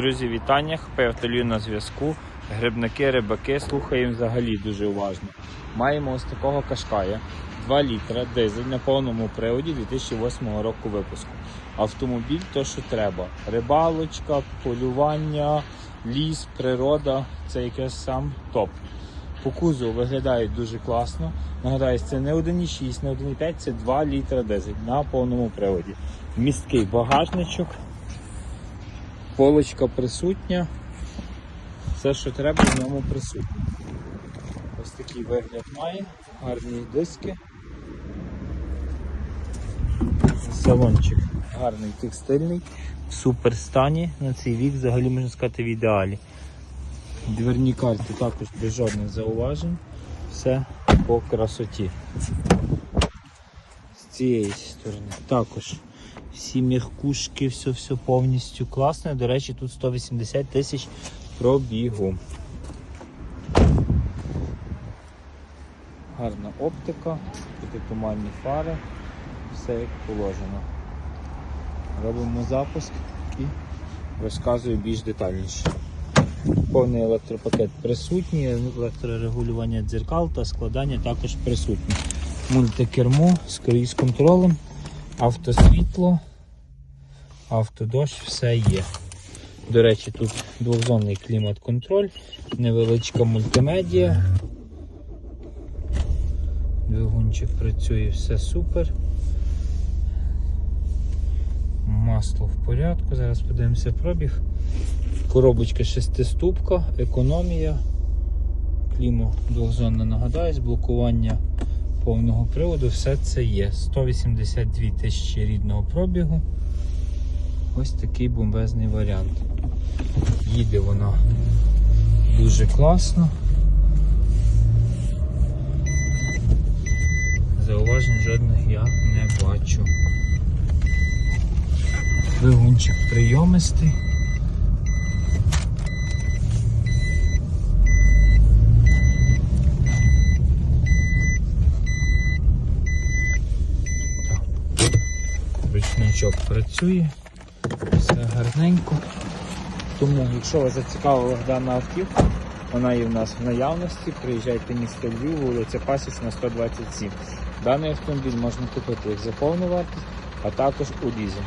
Друзі, вітання, Певтолю на зв'язку. Грибники, рибаки, слухаємо взагалі дуже уважно. Маємо ось такого кашкая 2 літра, дизель на повному приводі 2008 року випуску. Автомобіль то, що треба. Рибалочка, полювання, ліс, природа це якийсь сам топ. По кузову виглядають дуже класно. Нагадаю, це не 1,6, не 1,5, це 2 літра дизель на повному приводі. Місткий багажничок. Полочка присутня. Все, що треба, в ньому присутнє. Ось такий вигляд має, гарні диски. Салончик гарний текстильний, в супер стані. На цей вік взагалі можна сказати в ідеалі. Дверні карти також без жодних зауважень. Все по красоті. З цієї сторони також всі м'якушки, все, все повністю класно. До речі, тут 180 тисяч пробігу. Гарна оптика, туманні фари, все як положено. Робимо запуск і розказую більш детальніше. Повний електропакет присутній, електрорегулювання дзеркал та складання також присутні. Мультикермо з круїз контролем, автосвітло, автодощ, все є. До речі, тут двохзонний клімат-контроль, невеличка мультимедіа. Двигунчик працює, все супер. Масло в порядку, зараз подивимося пробіг. Коробочка шестиступка, економія, клімо двохзонне нагадаюсь, блокування повного приводу, все це є. 182 тисячі рідного пробігу. Ось такий бомбезний варіант. Їде вона дуже класно. Зауважень жодних я не бачу. Двигунчик прийомистий. Ручничок працює, все гарненько. Тому, якщо вас зацікавила дана автівка, вона є в нас в наявності. Приїжджайте місто Львів, вулиця Пасічна, 127. Даний автомобіль можна купити як за повну вартість, а також у лізинг.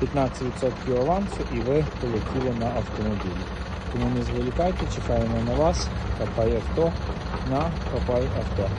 15% авансу і ви полетіли на автомобілі. Тому не зволікайте, чекаємо на вас. Капай авто на Капай авто.